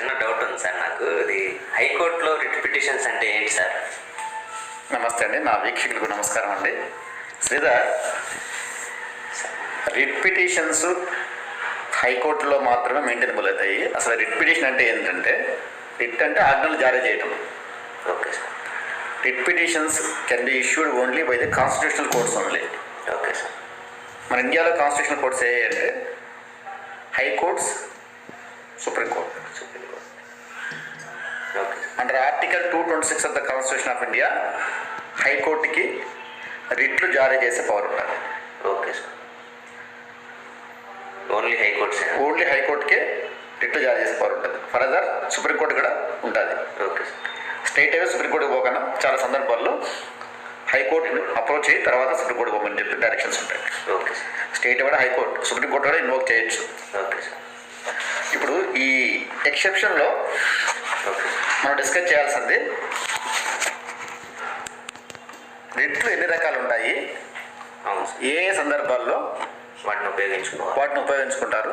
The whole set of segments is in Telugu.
చిన్న డౌట్ ఉంది సార్. నాకు ఇది హైకోర్టులో రిట్ పిటిషన్స్ అంటే ఏంటి సార్? నమస్తే అండి నా వీక్షకులకు నమస్కారం అండి. శ్రీధర్ రిట్ పిటిషన్స్ హైకోర్టులో మాత్రమే మెయింటైనబుల్ అవుతాయి అసలు రిట్ పిటిషన్ అంటే ఏంటంటే రిట్ అంటే ఆజ్ఞలు జారీ చేయటం. Okay sir. Writ petitions can be issued only by the constitutional courts only okay sir. మన ఇండియాలో కాన్స్టిట్యూషనల్ కోర్ట్స్ ఏ అంటే high courts supreme court under article two twenty six of the constitution of India హైకోర్టుకి రిట్లు జారీ చేసే పవర్ ఉంటుంది okay sir only high courts only హైకోర్టుకే రిట్లు జారీ చేసే పవర్ ఉంటుంది. ఫర్దర్ సుప్రీంకోర్టు కూడా ఉంటుంది. ఓకే సార్ స్టేట్ అవే సుప్రీంకోర్టుకి పోకన్నా చాలా సందర్భాల్లో హైకోర్టుని అప్రోచ్ అయ్యి తర్వాత సుప్రీంకోర్టు పోమని చెప్పి డైరెక్షన్స్ ఉంటాయి. ఓకే సార్ స్టేట్ కూడా హైకోర్టు సుప్రీంకోర్టు కూడా ఇన్వోక్ చేయొచ్చు. ఓకే సార్ ఇప్పుడు ఈ ఎక్సెప్షన్లో మనం డిస్కస్ చేయాల్సింది రిట్లు ఎన్ని రకాలు ఉంటాయి? అవును సార్. ఏ ఏ సందర్భాల్లో వాటిని ఉపయోగించుకోవాలి. వాటిని ఉపయోగించుకుంటారు?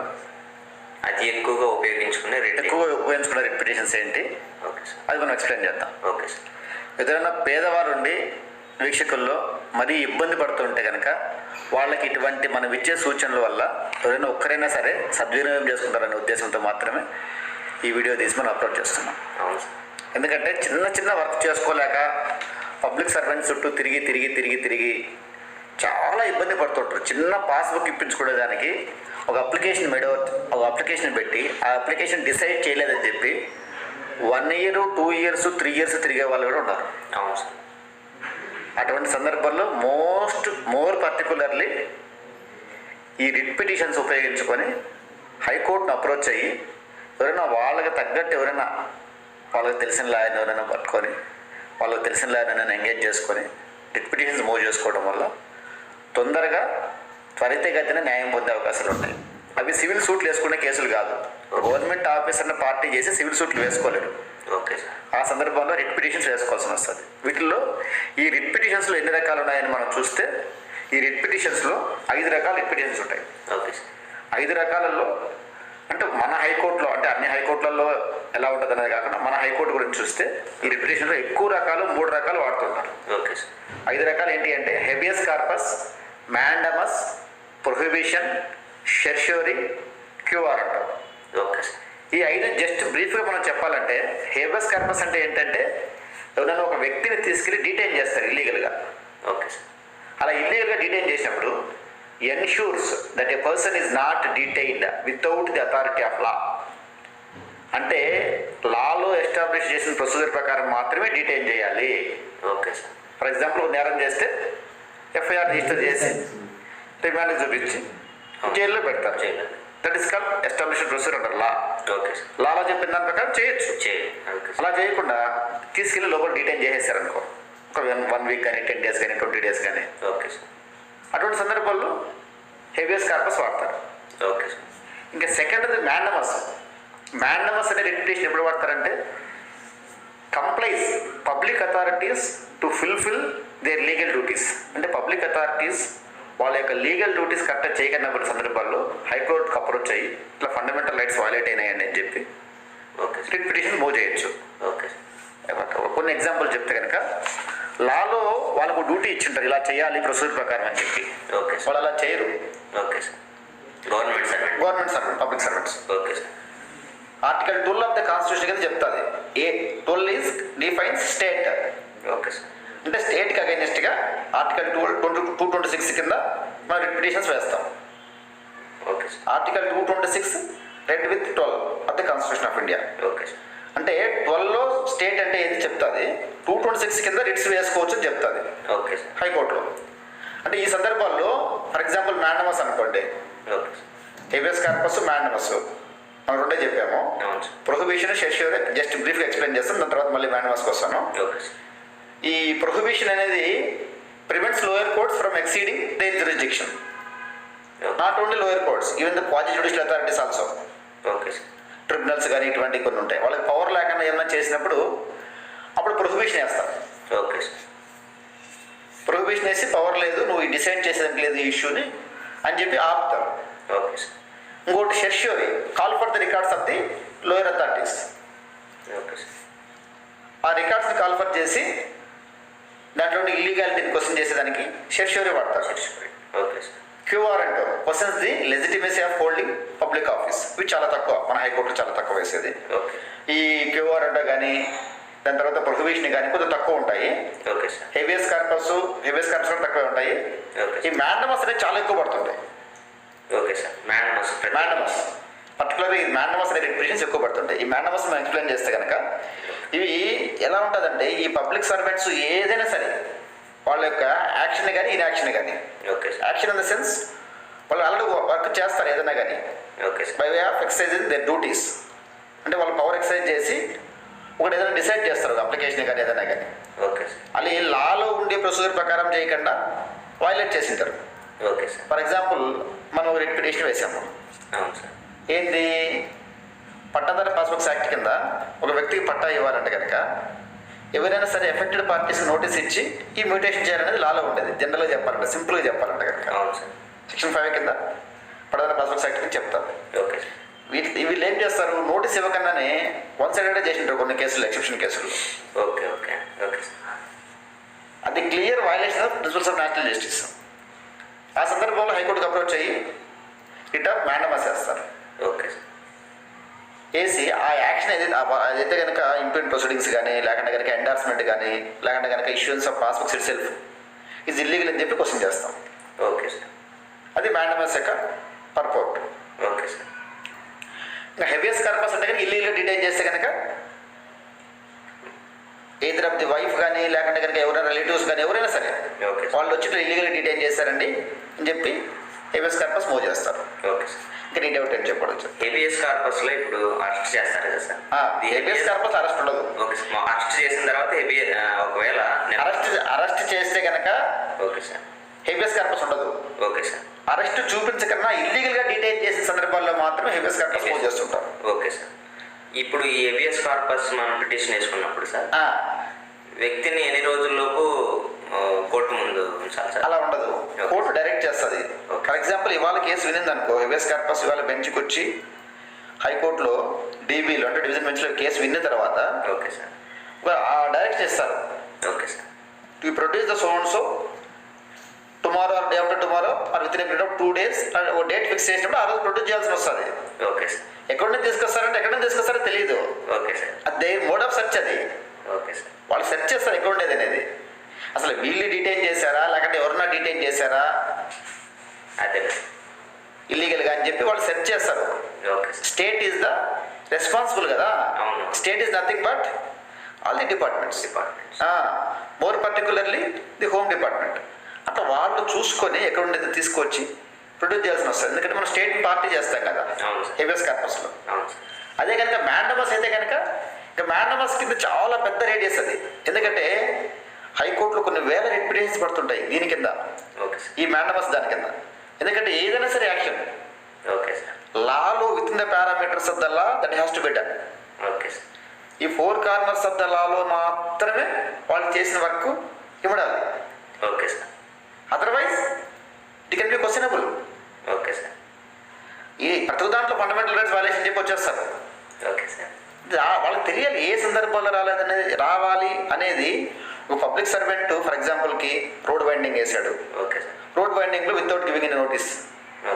అతి ఎక్కువగా ఉపయోగించుకునే రిట్ ఎక్కువ ఉపయోగించుకున్న రిపిటేషన్స్ ఏంటి? Okay sir. అది మనం ఎక్స్ప్లెయిన్ చేద్దాం. Okay sir. ఎదురైనా పేదవారు ఉండి వీక్షకుల్లో మరీ ఇబ్బంది పడుతుంటే కనుక వాళ్ళకి ఇటువంటి మనం ఇచ్చే సూచనల వల్ల ఎవరైనా ఒక్కరైనా సరే సద్వినియోగం చేసుకుంటారనే ఉద్దేశంతో మాత్రమే ఈ వీడియో తీసి మనం అప్లోడ్ చేస్తున్నాం. ఎందుకంటే చిన్న చిన్న వర్క్ చేసుకోలేక పబ్లిక్ సర్వెంట్స్ చుట్టూ తిరిగి తిరిగి తిరిగి తిరిగి చాలా ఇబ్బంది పడుతుంటారు. చిన్న పాస్బుక్ ఇప్పించుకునేదానికి ఒక అప్లికేషన్ మెడో ఒక అప్లికేషన్ పెట్టి ఆ అప్లికేషన్ డిసైడ్ చేయలేదని చెప్పి one year two years three years తిరిగే వాళ్ళు కూడా ఉన్నారు. అవును. సార్ అటువంటి సందర్భాల్లో మోస్ట్ మోర్ పర్టికులర్లీ ఈ రిట్ పిటిషన్స్ ఉపయోగించుకొని హైకోర్టును అప్రోచ్ అయ్యి ఎవరైనా వాళ్ళకి తగ్గట్టు ఎవరైనా వాళ్ళకి తెలిసిన లాయర్ని ఎవరైనా పట్టుకొని వాళ్ళకి తెలిసిన లాయర్ని ఎంగేజ్ చేసుకొని రిట్ పిటిషన్స్ మూవ్ చేసుకోవడం వల్ల తొందరగా త్వరితగతిన న్యాయం పొందే అవకాశాలు ఉంటాయి అవి సివిల్ సూట్లు వేసుకునే కేసులు కాదు. గవర్నమెంట్ ఆఫీసర్ని పార్టీ చేసి సివిల్ సూట్లు వేసుకోలేరు. ఓకే ఆ సందర్భంలో రిట్ పిటిషన్స్ వేసుకోవాల్సి వస్తుంది వీటిల్లో ఈ రిట్ పిటిషన్స్లో ఎన్ని రకాలు ఉన్నాయని మనం చూస్తే ఈ రిట్ పిటిషన్స్లో ఐదు రకాల రిట్ పిటిషన్స్ ఉంటాయి. ఓకే ఐదు రకాలలో అంటే మన హైకోర్టులో అంటే అన్ని హైకోర్టులలో ఎలా ఉంటుంది అనేది కాకుండా మన హైకోర్టు గురించి చూస్తే ఈ రిట్ పిటిషన్లో ఎక్కువ రకాలు మూడు రకాలు వాడుతుంటారు. Okay sir. ఐదు రకాలు ఏంటి అంటే habeas corpus mandamus prohibition certiorari quo warranto అంటారు. ఓకే ఈ ఐదు జస్ట్ బ్రీఫ్గా మనం చెప్పాలంటే హేబస్ కార్పస్ అంటే ఏంటంటే ఎవరైనా ఒక వ్యక్తిని తీసుకెళ్ళి డీటైన్ చేస్తారు ఇల్లీగల్గా ఓకే సార్. అలా ఇల్లీగల్గా డీటైన్ చేసినప్పుడు ensures that a person is not detained without the authority of law అంటే లాలో ఎస్టాబ్లిష్ చేసిన ప్రొసీజర్ ప్రకారం మాత్రమే డీటైన్ చేయాలి. ఓకే సార్ ఫర్ ఎగ్జాంపుల్ నేరం చేస్తే ఎఫ్ఐఆర్ రిజిస్టర్ చేసి రిమాండ్ చూపించి జైల్లో పెడతారు. That is call established procedure అంటారు లా ఓకే లాలో చెప్పిన దాని ప్రకారం చేయొచ్చు. అలా చేయకుండా తీసుకెళ్ళి లోపల డీటైన్ చేసేసారు అనుకో ఒక వన్ వన్ వీక్ కానీ టెన్ డేస్ కానీ ట్వంటీ డేస్ కానీ. ఓకే సార్ అటువంటి సందర్భాల్లో హెవియస్ కార్పస్ వాడతారు. ఓకే ఇంకా సెకండ్ది మ్యాండమస్ మ్యాండమస్ అనే రిపిటేషన్ ఎప్పుడు వాడతారంటే complies public authorities to fulfil their legal duties అంటే పబ్లిక్ అథారిటీస్ వాళ్ళ యొక్క లీగల్ డ్యూటీస్ కరెక్ట్గా చేయకన్నప్పుడు సందర్భాల్లో హైకోర్టుకు అప్రోచ్ అయ్యి ఇట్లా ఫండమెంటల్ రైట్స్ వైలేట్ అయినాయని అని చెప్పి ఓకే రిట్ పిటిషన్ మూవ్ చేయొచ్చు. ఓకే కొన్ని ఎగ్జాంపుల్ చెప్తే కనుక లాలో వాళ్ళకు డ్యూటీ ఇచ్చింటారు ఇలా చేయాలి ప్రొసీజర్ ప్రకారం అని చెప్పి. ఓకే వాళ్ళు అలా చేయరు. Okay sir. Government servant government servant public servants okay sir. Article twelve of the constitution కింద చెప్తుంది. ఏ twelve is defines state okay sir. అంటే స్టేట్కి అగైనెస్ట్గా article two twenty two twenty six కింద మనం రిపిటేషన్స్ వేస్తాం. Okay sir. Article two twenty six read with twelve of the constitution of India okay sir. అంటే ట్వెల్వ్లో స్టేట్ అంటే ఏది చెప్తుంది? టూ ట్వంటీ సిక్స్ కింద రిట్స్ వేసుకోవచ్చు అని చెప్తుంది. ఓకే హైకోర్టులో. అంటే ఈ సందర్భాల్లో ఫర్ ఎగ్జాంపుల్ మ్యాండమస్ అనుకోండి. హెబియస్ కార్పస్ మ్యాండమస్ మనం రెండే చెప్పాము. ప్రొహిబిషన్ షెష్యూర్ జస్ట్ బ్రీఫ్గా ఎక్స్ప్లెయిన్ చేస్తాను. దాని తర్వాత మళ్ళీ మ్యాండమస్కి వస్తాను. ఈ ప్రొహిబిషన్ అనేది prevents lower courts from exceeding their jurisdiction not only lower courts even the quasi judicial authorities also okay sir. Tribunals కానీ ఇటువంటి కొన్ని ఉంటాయి. వాళ్ళకి పవర్ లేకుండా ఏమైనా చేసినప్పుడు అప్పుడు ప్రొహిబిషన్ వేస్తారు. ఓకే ప్రొహిబిషన్ వేసి పవర్ లేదు నువ్వు డిసైడ్ చేసేదానికి లేదు ఈ ఇష్యూని అని చెప్పి ఆపుతారు. ఓకే ఇంకోటి certiorari call for the records of the lower authorities okay ఆ రికార్డ్స్ని కాల్ ఫర్ చేసి దాంట్లో ఇల్లీగాలిటీని క్వశ్చన్ చేసేదానికి షెర్ష్యూరి వాడతారు. Certiorari okay sir. Quo warranto అంటారు. Questions the legitimacy of holding public office ఇవి చాలా తక్కువ. మన హైకోర్టులో చాలా తక్కువ వేసేది. ఈ క్యూఆర్ అంట కానీ దాని తర్వాత ప్రొహిబిషన్ కానీ కొంచెం తక్కువ ఉంటాయి. హెవియస్ కార్పస్ హెవియస్ కార్పస్ కూడా తక్కువ ఉంటాయి. ఈ మ్యాండమస్ అనేది చాలా ఎక్కువ పడుతుంటాయి. ఓకే సార్ మ్యాండమస్ పర్టికులర్ ఈ మ్యాండమస్ అనే రిప్రెషన్స్ ఎక్కువ పడుతుంటాయి. ఈ మ్యాండమస్ మనం ఎక్స్ప్లెయిన్ చేస్తే కనుక ఇవి ఎలా ఉంటుందంటే ఈ పబ్లిక్ సర్వెంట్స్ ఏదైనా సరే వాళ్ళ యొక్క యాక్షన్ కానీ ఇన్యాక్షన్ కానీ okay action in the sense వాళ్ళు ఆల్రెడీ వర్క్ చేస్తారు ఏదైనా కానీ okay by way of exercise their duties. అంటే వాళ్ళు పవర్ ఎక్సర్సైజ్ చేసి ఒకటి ఏదైనా డిసైడ్ చేస్తారు అప్లికేషన్ కానీ ఏదైనా కానీ ఓకే సార్. అది లాలో ఉండే ప్రొసీజర్ ప్రకారం చేయకుండా వైలేట్ చేసింటారు. Okay sir. ఫర్ ఎగ్జాంపుల్ మనం రిట్ పిటిషన్ వేసాము. అవును సార్. ఏంటి పట్టాదార పాస్బుక్స్ యాక్ట్ కింద ఒక వ్యక్తికి పట్టా ఇవ్వాలంటే కనుక ఎవరైనా సరే ఎఫెక్టెడ్ పార్టీస్ నోటీస్ ఇచ్చి ఈ మ్యూటేషన్ చేయాలనేది లాలో ఉండేది. జనరల్గా చెప్పాలంటే సింపుల్గా చెప్పాలంటే కనుక. సెక్షన్ ఫైవ్ కింద పట్టాదార పాస్బుక్స్ యాక్ట్ కింద చెప్తారు ఓకే వీటి వీళ్ళు ఏం చేస్తారు? నోటీస్ ఇవ్వకుండానే వన్ సైడెడ్ చేసింటారు కొన్ని కేసులు ఎక్సెప్షన్ కేసులు. ఓకే ఓకే ఓకే అది clear violation of principles of national justice ఆ సందర్భంలో హైకోర్టుకి అప్రోచ్ అయ్యి ఇట మ్యాండమస్ వేస్తారు ఓకే వేసి ఆ యాక్షన్ ఏదైతే అదైతే కనుక ఇంప్లిమెంట్ ప్రొసీడింగ్స్ కానీ లేకుంటే కనుక ఎండార్స్మెంట్ కానీ లేకుంటే కనుక issuance of passbooks itself ఇది ఇల్లీగల్ అని చెప్పి క్వశ్చన్ చేస్తాం. ఓకే సార్ అది మ్యాండమస్ యొక్క పర్పోర్ట్ ఓకే సార్ ఇంకా హెవియస్ కార్పస్ అంటే కనుక ఇల్లీగల్ డిటైన్ చేస్తే కనుక ఎయిదర్ ఆఫ్ ది వైఫ్ కానీ లేకుంటే కనుక ఎవరైనా రిలేటివ్స్ కానీ ఎవరైనా సరే వాళ్ళు వచ్చి ఇల్లీగల్ డిటైన్ చేశారండి అని చెప్పి హెవియస్ కార్పస్ మూవ్ చేస్తారు. ఓకే సార్ ఇంకా అవుట్ అని చెప్పవచ్చు ఏబిఎస్ కార్పస్లో ఇప్పుడు అరెస్ట్ చేస్తారు కదా సార్? ఇది హెవియస్ కార్పస్ అరెస్ట్ ఉండదు. ఓకే సార్ అరెస్ట్ చేసిన తర్వాత ఏబిఎ ఒకవేళ అరెస్ట్ అరెస్ట్ చేస్తే కనుక ఓకే సార్ హెవియస్ కార్పస్ ఉండదు. ఓకే సార్ అరెస్ట్ చూపించకన్నా ఇల్లీగల్గా డిటైన్ చేసిన సందర్భాల్లో మాత్రం హెవియస్ కార్పస్ మూవ్ చేస్తుంటారు. ఓకే సార్ ఇప్పుడు ఈ ఏబిఎస్ కార్పస్ మనం పిటిషన్ వేసుకున్నప్పుడు సార్ వ్యక్తిని ఎన్ని రోజుల్లోపు కోర్టు ముందు అలా ఉండదు. కోర్టు డైరెక్ట్ చేస్తుంది. ఫర్ ఎగ్జాంపుల్ ఇవాళ కేసు వినింది అనుకో హెవియస్ కార్పస్ ఇవాళ బెంచ్కి వచ్చి హైకోర్టులో డీబీలో అంటే డివిజన్ బెంచ్లో కేసు విన్న తర్వాత ఓకే సార్. డైరెక్ట్ చేస్తారు. Okay sir. To produce the son so tomorrow or day after tomorrow or within period of two days ఒక డేట్ ఫిక్స్ చేసినప్పుడు ఆ రోజు ప్రొడ్యూస్ చేయాల్సి వస్తుంది. Okay sir. ఎక్కడి నుంచి తీసుకొస్తారంటే ఎక్కడి నుంచి తీసుకొస్తారో తెలియదు ఓకే సార్. అది మోడ్ ఆఫ్ సెర్చ్ అది. Okay sir. వాళ్ళు సెర్చ్ చేస్తారు ఎక్కడ ఉండేది అనేది. అసలు వీళ్ళు డీటైన్ చేశారా? లేకపోతే ఎవరన్నా డీటైన్ చేశారా? అదే. ఇల్లీగల్గా అని చెప్పి వాళ్ళు సెర్చ్ చేస్తారు. స్టేట్ ఈజ్ ద రెస్పాన్సిబుల్ కదా. State is nothing but all the departments department more particularly the home department అట్లా వాళ్ళు చూసుకొని ఎక్కడ ఉండేది తీసుకొచ్చి ప్రొడ్యూస్ చేయాల్సిన వస్తుంది ఎందుకంటే మనం స్టేట్ పార్టీ చేస్తాం కదా హెబియస్ కార్పస్లో అదే కనుక మ్యాండమస్ అయితే కనుక ఇక మ్యాండమస్ కింద చాలా పెద్ద రేడియస్ అది. ఎందుకంటే కొన్ని వేల రిప్రిటేషన్స్ పడుతుంటాయి దీని కింద. ఈ మ్యాండమస్ దాని కింద. ఎందుకంటే ఏదైనా సరే action okay sir. Lalo within the parameters of the law that has to be done okay sir. ఈ ఫోర్ కార్నర్స్ ఆఫ్ ద లాలో మాత్రమే వాళ్ళు చేసిన work ఇవ్వడాలి. Okay sir. Otherwise it can be questionable okay sir. ఈ ప్రతి దాంట్లో ఫండమెంటల్ రైట్స్ వాల్యూషన్ చెప్పి వచ్చేస్తారు ఓకే సార్. వాళ్ళకి తెలియాలి ఏ సందర్భంలో రాలేదనేది రావాలి అనేది ఒక పబ్లిక్ సర్వెంట్ ఫర్ ఎగ్జాంపుల్కి రోడ్ వైండింగ్ వేసాడు ఓకే. సార్ రోడ్ వైండింగ్లో వితౌట్ గివింగ్ నోటీస్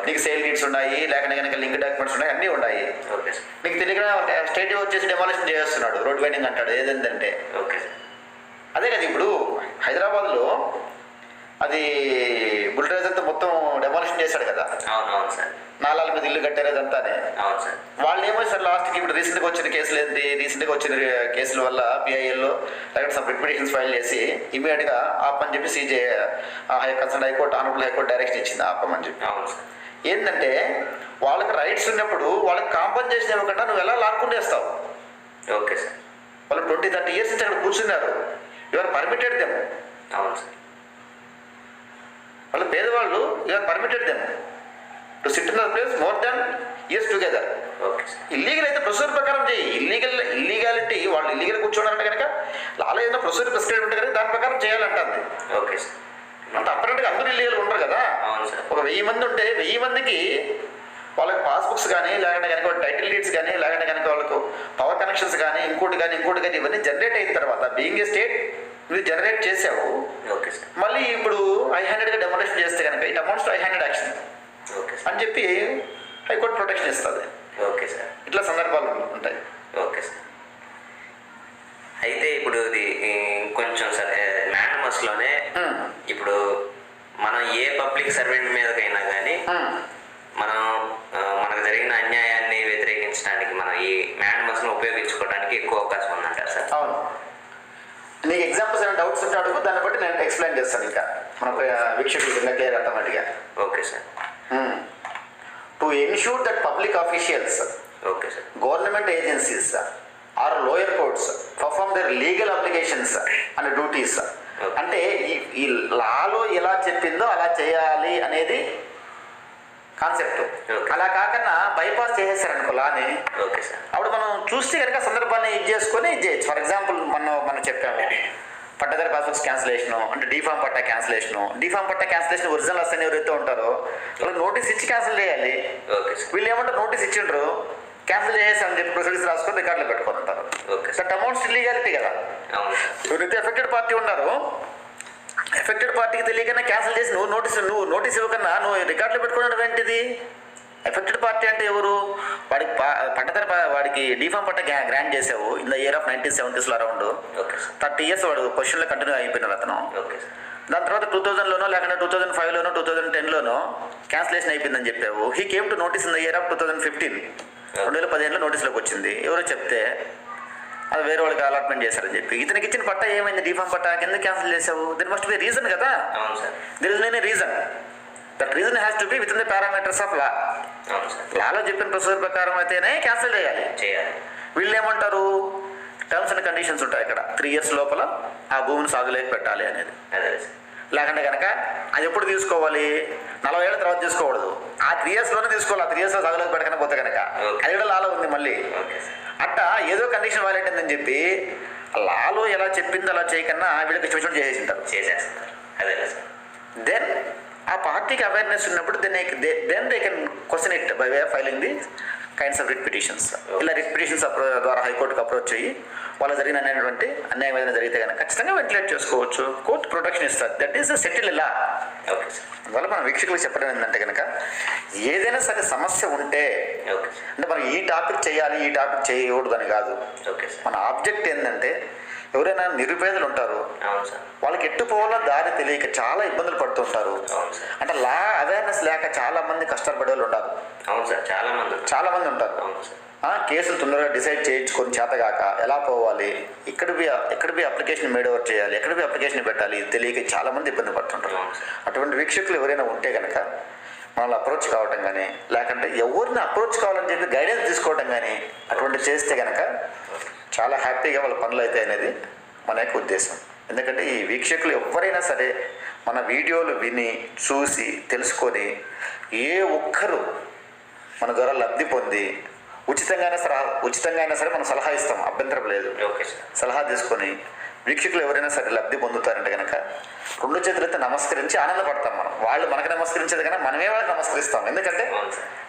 నీకు సేల్ డీడ్స్ ఉన్నాయి లేకపోతే కనుక లింక్ డాక్యుమెంట్స్ ఉన్నాయి అన్నీ ఉన్నాయి. నీకు తెలియక స్టేట్ వచ్చేసి డెమాలిషన్ చేస్తున్నాడు రోడ్ వైండింగ్ అంటాడు ఏదంటే అదే కదా ఇప్పుడు హైదరాబాద్లో అది బుల్డోజర్తో మొత్తం డెమాలిషన్ చేశాడు కదా. అవును అవును సార్. నాలాల మీద ఇల్లు కట్టారు అదంతానే. అవును సార్. వాళ్ళు ఏమో సార్ లాస్ట్కి ఇప్పుడు రీసెంట్గా వచ్చిన కేసులు ఏంటి రీసెంట్గా వచ్చిన కేసుల వల్ల పిఐఎల్లో లేకపోతే సమ్ రిపిటేషన్స్ ఫైల్ చేసి ఇమీడియట్గా ఆపని చెప్పి CJ concern high court honourable high court direction ఇచ్చింది ఆపమని చెప్పి. అవును సార్. ఏంటంటే వాళ్ళకి రైట్స్ ఉన్నప్పుడు వాళ్ళకి కాంపన్సేషన్ ఇవ్వకుండా నువ్వు ఎలా లాక్కుండేస్తావు ఓకే సార్. వాళ్ళు ట్వంటీ థర్టీ ఇయర్స్ నుంచి అక్కడ కూర్చున్నారు. Your permitted them. అవును సార్. వాళ్ళు పేదవాళ్ళు your permitted them to sit in the place more than years together illegal అయితే ప్రొసీజర్ ప్రకారం చేయి. ఇల్లీగల్ ఇల్లీగాలిటీ వాళ్ళు ఇల్లీగల్ కూర్చోడాలంటే కనుక లాలో ఏదైనా ప్రొసీజర్ ప్రిస్క్రైబ్ ఉంటే కనుక దాని ప్రకారం చేయాలంటుంది. ఓకే సార్ అంటే అప్పటిగా అందరూ ఇల్లీగల్ ఉండరు కదా. అవును సార్ ఒక వెయ్యి మంది ఉంటే వెయ్యి మందికి వాళ్ళకి పాస్బుక్స్ కానీ లేకుంటే కనుక టైటిల్ డీడ్స్ కానీ లేకుంటే కనుక వాళ్ళకు పవర్ కనెక్షన్స్ కానీ ఇంకోటి కానీ ఇంకోటి కానీ ఇవన్నీ జనరేట్ అయిన తర్వాత బీయింగ్ ఏ స్టేట్ నువ్వు జనరేట్ చేసావు. ఓకే సార్ మళ్ళీ ఇప్పుడు ఐ హండ్రెడ్గా డెమోలేషన్ చేస్తే కనుక it amounts to I hundred action okay sir అని చెప్పి హైకోర్టు ప్రొటెక్షన్ ఇస్తుంది. ఓకే సార్ ఇట్లా సందర్భాలు ఉంటాయి. ఓకే సార్ అయితే ఇప్పుడు ఇది కొంచెం సార్ మ్యాన్మస్లోనే Hmm. ఇప్పుడు మనం ఏ పబ్లిక్ సర్వెంట్ ఎక్కువ అవకాశం ఉందంటారు సార్. అవును. నీకు ఎగ్జాంపుల్స్ ఏమైనా డౌట్స్ ఉంటే అడుగు దాన్ని బట్టి నేను ఎక్స్ప్లెయిన్ చేస్తాను ఇంకా. మన వీక్షకులు క్లియర్ ఆటోమేటిక్గా okay sir. To ensure that public officials okay sir. Government agencies or lower courts perform their legal applications and duties అంటే ఈ లాలో ఎలా చెప్పిందో అలా చేయాలి అనేది కాన్సెప్ట్. అలా కాకుండా బైపాస్ చేసేసారనుకో లాని ఓకే సార్. అప్పుడు మనం చూస్తే కనుక సందర్భాన్ని ఇది చేసుకొని ఇది చేయొచ్చు. ఫర్ ఎగ్జాంపుల్ మనం మనం చెప్పాము పట్టదారి పాస్బుక్స్ క్యాన్సిలేషను అంటే D form patta cancellation. D form patta cancellation original అసలు ఎవరైతే ఉంటారో వాళ్ళకి నోటీస్ ఇచ్చి క్యాన్సిల్ చేయాలి. వీళ్ళు ఏమంటారు నోటీస్ ఇచ్చిండ్రు క్యాన్సిల్ చేసేసామని చెప్పి ప్రొసీడింగ్స్ రాసుకొని రికార్డులో సార్. దట్ అమౌంట్స్ ఇల్లీగాలిటీ కదా. ఎవరైతే ఎఫెక్టెడ్ పార్టీ ఉన్నారు ఎఫెక్టెడ్ పార్టీకి తెలియకన్నా క్యాన్సిల్ చేసి నువ్వు నోటీస్ నువ్వు నోటీస్ ఇవ్వకన్నా నువ్వు రికార్డులో పెట్టుకోవడం ఏంటిది? ఎఫెక్టెడ్ పార్టీ అంటే ఎవరు? వాడికి పా- పట్టదారి పా- వాడికి డిఫామ్ పట్ట గ్రా- గ్రాంట్ చేసావు in the year of nineteen సెవెంటీస్లో around. Thirty years వాడు పొజిషన్లో కంటిన్యూ అయిపోయినాడు అతను. దాని తర్వాత టూ థౌసండ్లోనో లేకుంటే టూ థౌసండ్ ఫైవ్లోనో టూ థౌసండ్ టెన్లోనో క్యాన్సిలేషన్ అయిపోయిందని చెప్పావు. He came to notice in the year of two thousand fifteen రెండు వేల పదిహేనులో నోటీస్లోకి వచ్చింది. ఎవరో చెప్తే అది వేరే వాళ్ళకి అలాట్మెంట్ చేశారని చెప్పి. ఇతనికి ఇచ్చిన పట్ట ఏమైంది? డిఫామ్ పట్ట? ఎందుకు క్యాన్సిల్ చేసావు దెర్ మస్ట్ బి రీజన్ కదా. అవును sir. There is any reason that reason has to be within the parameters of law లాలో చెప్పిన ప్రొసీజర్ ప్రకారం అయితేనే క్యాన్సిల్ చేయాలి. చేయాలి. వీళ్ళు ఏమంటారు? టర్మ్స్ అండ్ కండిషన్స్ ఉంటాయి ఇక్కడ. త్రీ ఇయర్స్ లోపల ఆ భూమిని సాగులేక పెట్టాలి అనేది. అదే లేకుంటే కనుక అది ఎప్పుడు తీసుకోవాలి? నలభై ఏళ్ళ తర్వాత తీసుకోకూడదు. ఆ త్రీ ఇయర్స్లోనే తీసుకోవాలి. ఆ త్రీ ఇయర్స్లో సాగులోకి పెట్టకనే పోతే కనుక. అది కూడా లాలో ఉంది మళ్ళీ. అట్ట ఏదో కండిషన్ వాలేట్ అని చెప్పి లాలో ఎలా చెప్పింది అలా చేయకన్నా వీళ్ళకి ఇష్టం చేసేసి ఉంటారు చేసేస్తారు అదే దెన్ ఆ పార్టీకి అవేర్నెస్ ఉన్నప్పుడు then then they can question it by way of filing the kinds of writ petitions ఇలా రిట్ పిటిషన్స్ ద్వారా హైకోర్టుకి అప్రోచ్ అయ్యి వాళ్ళ జరిగిన అనేటువంటి అన్యాయం ఏదైనా జరిగితే కనుక ఖచ్చితంగా వెంటిలేట్ చేసుకోవచ్చు. కోర్టు ప్రొటెక్షన్ ఇస్తారు. దట్ ఈస్ సెటిల్ ఇలా అందువల్ల మన వీక్షకులకు చెప్పడం ఏంటంటే కనుక ఏదైనా సరే సమస్య ఉంటే అంటే మనం ఈ టాపిక్ చేయాలి ఈ టాపిక్ చేయకూడదు అని కాదు. మన ఆబ్జెక్ట్ ఏంటంటే ఎవరైనా నిరుపేదలు ఉంటారు అవును సార్. వాళ్ళకి ఎట్టు పోవాలో దారి తెలియక చాలా ఇబ్బందులు పడుతుంటారు. అంటే లా అవేర్నెస్ లేక చాలా మంది కష్టపడే వాళ్ళు ఉన్నారు అవును సార్ చాలా మంది. చాలా మంది ఉంటారు. కేసులు తొందరగా డిసైడ్ చేయించుకొని చేతగాక ఎలా పోవాలి ఇక్కడ బి ఎక్కడ బి అప్లికేషన్ మేడ్ ఓవర్ చేయాలి ఎక్కడ బి అప్లికేషన్ పెట్టాలి తెలియక చాలా మంది ఇబ్బంది పడుతుంటారు. అటువంటి వీక్షకులు ఎవరైనా ఉంటే కనుక మనల్ని అప్రోచ్ కావటం కానీ లేకుంటే ఎవరిని అప్రోచ్ కావాలని చెప్పి గైడెన్స్ తీసుకోవటం కానీ అటువంటి చేస్తే కనుక చాలా హ్యాపీగా వాళ్ళ పనులు అయితే అనేది మన యొక్క ఉద్దేశం. ఎందుకంటే ఈ వీక్షకులు ఎవరైనా సరే మన వీడియోలు విని చూసి తెలుసుకొని ఏ ఒక్కరు మన ద్వారా లబ్ధి పొంది ఉచితంగానే సలహా ఉచితంగా అయినా సరే మనం సలహా ఇస్తాం. అభ్యంతరం లేదు. సలహా తీసుకొని వీక్షకులు ఎవరైనా సరే లబ్ధి పొందుతారంటే కనుక రెండు చేతులైతే నమస్కరించి ఆనందపడతాం మనం. వాళ్ళు మనకు నమస్కరించేది కానీ మనమే వాళ్ళకి నమస్కరిస్తాం. ఎందుకంటే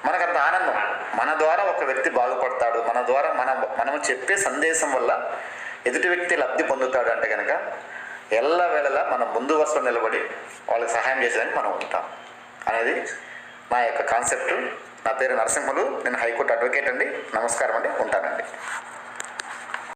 మనకు అంత ఆనందం. మన ద్వారా ఒక వ్యక్తి బాగుపడతాడు. మన ద్వారా మన మనం చెప్పే సందేశం వల్ల ఎదుటి వ్యక్తి లబ్ధి పొందుతాడు అంటే కనుక ఎల్ల వేళలా మనం ముందు వరుసలో నిలబడి వాళ్ళకి సహాయం చేసేదానికి మనం ఉంటాం. అనేది నా యొక్క కాన్సెప్ట్. నా పేరు నరసింహులు. నేను హైకోర్టు అడ్వకేట్ అండి. నమస్కారం అండి. ఉంటానండి.